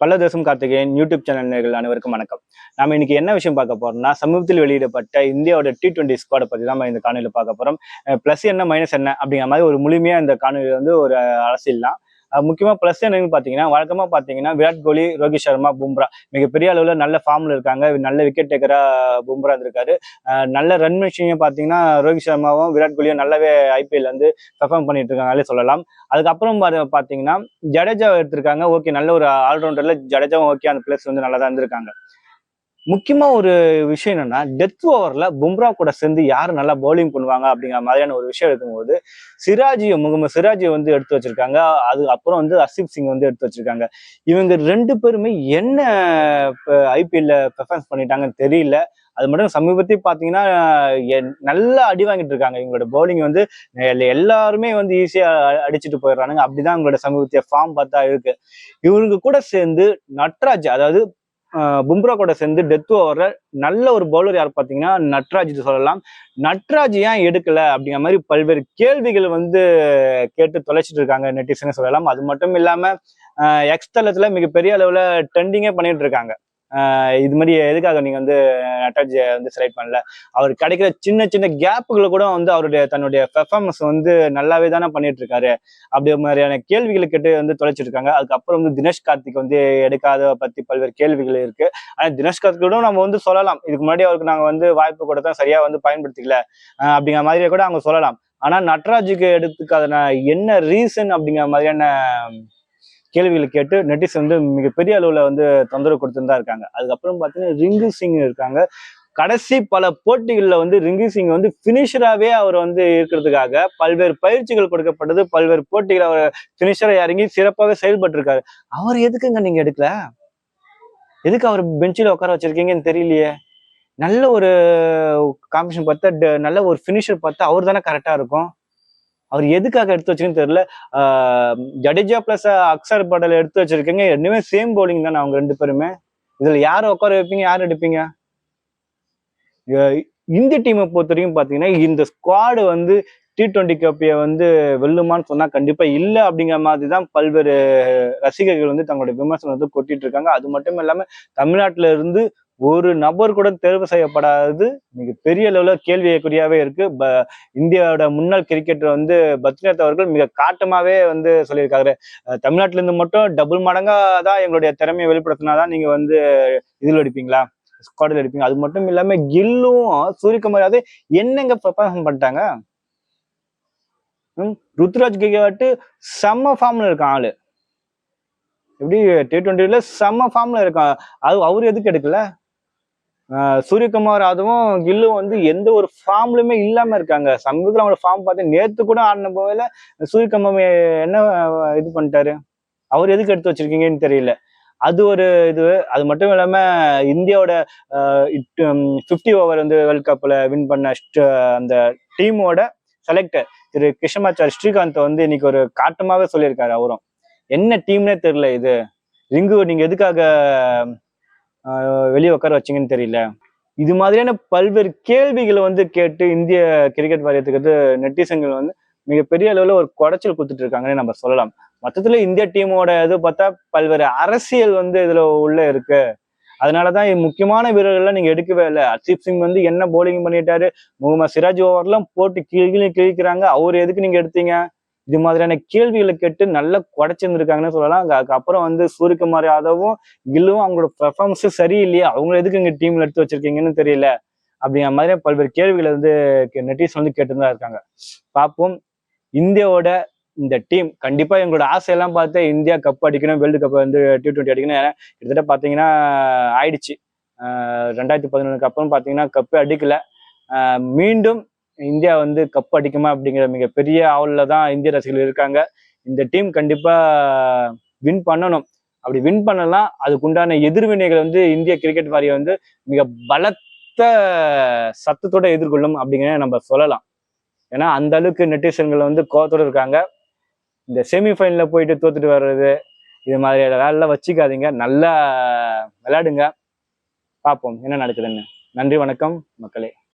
பல்லதேசம் Karthikeyan YouTube channel நேர்கள் அனைவருக்கும் வணக்கம். நாம இன்னைக்கு என்ன விஷயம் பார்க்க போறோம்னா சமீபத்தில் வெளியிடப்பட்ட இந்தியாவோட டி டுவெண்ட்டி ஸ்குவாடை பத்தி தான் நம்ம இந்த காணொலியில் பார்க்க போறோம். ப்ளஸ் என்ன மைனஸ் என்ன அப்படிங்கிற மாதிரி ஒரு முழுமையா இந்த காணொலியில் வந்து ஒரு அரசியல் தான். முக்கியமா ப்ளஸ் என்னன்னு பாத்தீங்கன்னா வழக்கமா பாத்தீங்கன்னா விராட் கோலி ரோஹித் சர்மா பும்ரா மிகப்பெரிய அளவுல நல்ல ஃபார்ம்ல இருக்காங்க. நல்ல விக்கெட் டேக்கரா பும்ரா இருந்திருக்காரு. அஹ் நல்ல ரன் மிஷினையும் பாத்தீங்கன்னா ரோஹித் சர்மாவும் விராட் கோலியும் நல்லாவே ஐபிஎல் வந்து பெர்ஃபார்ம் பண்ணிட்டு இருக்காங்களே சொல்லலாம். அதுக்கப்புறம் பாரு- பாத்தீங்கன்னா ஜடேஜா எடுத்திருக்காங்க. ஓகே நல்ல ஒரு ஆல்ரவுண்டர்ல ஜடேஜாவும் ஓகே அந்த பிளேஸ் வந்து நல்லா தான் இருந்திருக்காங்க. முக்கியமா ஒரு விஷயம் என்னன்னா டெத் ஓவர்ல பும்ரா கூட சேர்ந்து யார் நல்லா பவுலிங் பண்ணுவாங்க அப்படிங்கிற மாதிரியான ஒரு விஷயம் இருக்கும்போது சிராஜியை முகமது சிராஜியை வந்து எடுத்து வச்சிருக்காங்க. அது அப்புறம் வந்து ஹர்ஷிப் சிங் வந்து எடுத்து வச்சிருக்காங்க. இவங்க ரெண்டு பேருமே என்ன ஐபிஎல்ல பெர்ஃபார்மன்ஸ் பண்ணிட்டாங்கன்னு தெரியல. அது மட்டும் சமீபத்தையும் பார்த்தீங்கன்னா நல்லா அடி வாங்கிட்டு இருக்காங்க. இவங்களோட பவுலிங் வந்து எல்லாருமே வந்து ஈஸியாக அடிச்சுட்டு போயிடுறானுங்க. அப்படிதான் இவங்களோட சமீபத்திய ஃபார்ம் பார்த்தா இருக்கு. இவங்க கூட சேர்ந்து நட்ராஜ் அதாவது பும்ரா கூட சேர்ந்து டெத் ஓவர நல்ல ஒரு பவுலர் யார் பார்த்தீங்கன்னா நட்ராஜ் சொல்லலாம். நட்ராஜ் ஏன் எடுக்கல அப்படிங்கிற மாதிரி பல்வேறு கேள்விகள் வந்து கேட்டு தொலைச்சிட்டு இருக்காங்க நெட்டிசன் சொல்லலாம். அது மட்டும் இல்லாம எக்ஸ்தலத்துல மிகப்பெரிய அளவுல ட்ரெண்டிங்கே பண்ணிட்டு இருக்காங்க. இது மாதிரி எதுக்காக நீங்க வந்து நட்ராஜ் வந்து செலக்ட் பண்ணல? அவர் கிடைக்கிற சின்ன சின்ன கேப்புகளை கூட வந்து அவருடைய தன்னுடைய பெர்ஃபார்மன்ஸ் வந்து நல்லாவே தானே பண்ணிட்டு இருக்காரு அப்படி மாதிரியான கேள்விகளை கேட்டு வந்து தொலைச்சிட்டு இருக்காங்க அதுக்கப்புறம் வந்து தினேஷ் கார்த்திக் வந்து எடுக்காத பத்தி பல்வேறு கேள்விகள் இருக்கு. ஆனா தினேஷ் கூட நம்ம வந்து சொல்லலாம். இதுக்கு முன்னாடி அவருக்கு நாங்க வந்து வாய்ப்பு கூட தான் சரியா வந்து பயன்படுத்திக்கல. அப்படிங்கிற மாதிரியே கூட அவங்க சொல்லலாம். ஆனா நட்ராஜுக்கு எடுத்துக்காத என்ன ரீசன் அப்படிங்கிற மாதிரியான கேள்விகளை கேட்டு நெட்டிஸ் வந்து மிகப்பெரிய அளவில் வந்து தொந்தரவு கொடுத்துட்டு தான் இருக்காங்க. அதுக்கப்புறம் பார்த்தீங்கன்னா ரிங்கு சிங் இருக்காங்க. கடைசி பல போட்டிகளில் வந்து ரிங்கு சிங் வந்து ஃபினிஷராகவே அவர் வந்து இருக்கிறதுக்காக பல்வேறு பயிற்சிகள் கொடுக்கப்பட்டது. பல்வேறு போட்டிகள் அவர் ஃபினிஷராக இறங்கி சிறப்பாகவே செயல்பட்டிருக்காரு. அவர் எதுக்குங்க நீங்கள் எடுக்கல? எதுக்கு அவர் பெஞ்சில் உட்கார வச்சிருக்கீங்கன்னு தெரியலையே. நல்ல ஒரு காம்படிஷன் பார்த்தா ட- நல்ல ஒரு ஃபினிஷர் பார்த்தா அவர் தானே கரெக்டாக இருக்கும். அவர் எதுக்காக எடுத்து வச்சிருக்குன்னு தெரியல. ஜடேஜா பிளஸ் அக்சர் படல் எடுத்து வச்சிருக்கீங்க. ரெண்டுமே சேம் பவுலிங் தானே அவங்க ரெண்டு பேருமே. இதுல யார் உட்கார வைப்பீங்க யார் எடுப்பீங்க? இந்தி டீமை பொறுத்த வரைக்கும் பாத்தீங்கன்னா இந்த ஸ்குவாடு வந்து டி டுவெண்ட்டி கப்பியை வந்து வெல்லுமான்னு சொன்னா கண்டிப்பா இல்ல அப்படிங்கிற மாதிரி தான் பல்வேறு ரசிகர்கள் வந்து தங்களுடைய விமர்சனம் வந்து கொட்டிட்டு இருக்காங்க. அது மட்டும் இல்லாம தமிழ்நாட்டுல இருந்து ஒரு நபர் கூட தேர்வு செய்யப்படாதது மிக பெரிய அளவுல கேள்விக்குறியாவே இருக்கு. ப- இந்தியாவோட முன்னாள் கிரிக்கெட்டர் வந்து பத்ரிநாத் அவர்கள் மிக காட்டமாவே வந்து சொல்லியிருக்காரு. தமிழ்நாட்டிலேருந்து இருந்து மட்டும் டபுள் மடங்கா தான் எங்களுடைய திறமையை வெளிப்படுத்தினாதான் நீங்க வந்து இதில் எடுப்பீங்களா? ஸ்குவாடில் எடுப்பீங்க. அது மட்டும் இல்லாம கில்லும் சூரியகுமார் அது என்னங்க பெர்ஃபார்ம் பண்ணிட்டாங்க? ம், ருத்ராஜ் கிகாட்டு செம்ம ஃபார்ம்ல இருக்கான் ஆளு. எப்படி டி ட்வெண்ட்டியில் செம்ம ஃபார்ம்ல இருக்கான். அது அவர் எதுக்கு எடுக்கல? சூரியகுமார் அதுவும் கில்லும் வந்து எந்த ஒரு ஃபார்ம்லயுமே இல்லாம இருக்காங்க. சமீபத்தில் அவங்களோட ஃபார்ம் பார்த்து நேத்து கூட ஆடின போவேல சூரியகுமார் என்ன இது பண்ணிட்டாரு? அவர் எதுக்கு எடுத்து வச்சிருக்கீங்கன்னு தெரியல. அது ஒரு இது அது மட்டும் இல்லாம இந்தியாவோட ஃபிஃப்டி ஓவர் வந்து வேர்ல்ட் கப்ல வின் பண்ண அந்த டீமோட செலக்டர் திரு கிருஷ்ணமாச்சார் ஸ்ரீகாந்த் வந்து இன்னைக்கு ஒரு காட்டமாவே சொல்லியிருக்காரு அவரும். என்ன டீம்னே தெரியல இது. ரிங்கு நீங்க எதுக்காக வெளியே உட்கார வச்சீங்கன்னு தெரியல. இது மாதிரியான பல்வேறு கேள்விகளை வந்து கேட்டு இந்திய கிரிக்கெட் வாரியத்துக்கு வந்து நெட்டிசன்கள் வந்து மிகப்பெரிய அளவில் ஒரு குடைச்சல் கொடுத்துட்டு இருக்காங்கன்னு நம்ம சொல்லலாம். மொத்தத்துல இந்திய டீமோட இது பார்த்தா பல்வேறு அரசியல் வந்து இதுல உள்ள இருக்கு. அதனாலதான் தான் முக்கியமான வீரர்கள்லாம் நீங்க எடுக்கவே இல்லை. ஹர்ஷிப் சிங் வந்து என்ன போலிங் பண்ணிட்டாரு? முகமது சிராஜ் ஓவர்லாம் போட்டு கீழே கிழிக்கிறாங்க. அவர் எதுக்கு நீங்க எடுத்தீங்க? இது மாதிரியான கேள்விகளை கேட்டு நல்லா குடைச்சிருந்துருக்காங்கன்னு சொல்லலாம். அதுக்கப்புறம் வந்து சூரியகுமார் யாதவும் கில்லும் அவங்களோட பெர்ஃபார்மன்ஸ் சரியில்லையே அவங்க எதுக்கு இங்க டீம்ல எடுத்து வச்சிருக்கீங்கன்னு தெரியல அப்படிங்கிற மாதிரி பல்வேறு கேள்விகளை வந்து நெட்டிஸ் வந்து கேட்டுதான் இருக்காங்க. பார்ப்போம். இந்தியாவோட இந்த டீம் கண்டிப்பா எங்களோட ஆசையெல்லாம் பார்த்து இந்தியா கப் அடிக்கணும் வேர்ல்டு கப் வந்து டி ட்வெண்ட்டி அடிக்கணும் கிட்டத்தட்ட பாத்தீங்கன்னா ஆயிடுச்சு. ரெண்டாயிரத்தி பதினொன்றுக்கு அப்புறம் பாத்தீங்கன்னா கப்பே அடிக்கல. மீண்டும் இந்தியா வந்து கப் அடிக்குமா அப்படிங்கிற மிகப்பெரிய ஆவலில் தான் இந்திய ரசிகர்கள் இருக்காங்க. இந்த டீம் கண்டிப்பாக வின் பண்ணணும். அப்படி வின் பண்ணலாம் அதுக்குண்டான எதிர்வினைகள் வந்து இந்திய கிரிக்கெட் வாரியம் வந்து மிக பலத்த சத்தத்தோட எதிர்கொள்ளும் அப்படிங்கிறத நம்ம சொல்லலாம். ஏன்னா அந்த அளவுக்கு நெட்டிசன்கள் வந்து கோவத்தோடு இருக்காங்க. இந்த செமிஃபைனலில் போயிட்டு தோத்துட்டு வர்றது இது மாதிரி வேலைலாம் வச்சுக்காதீங்க. நல்லா விளையாடுங்க. பார்ப்போம். என்ன நடக்குதுன்னு. நன்றி வணக்கம் மக்களே.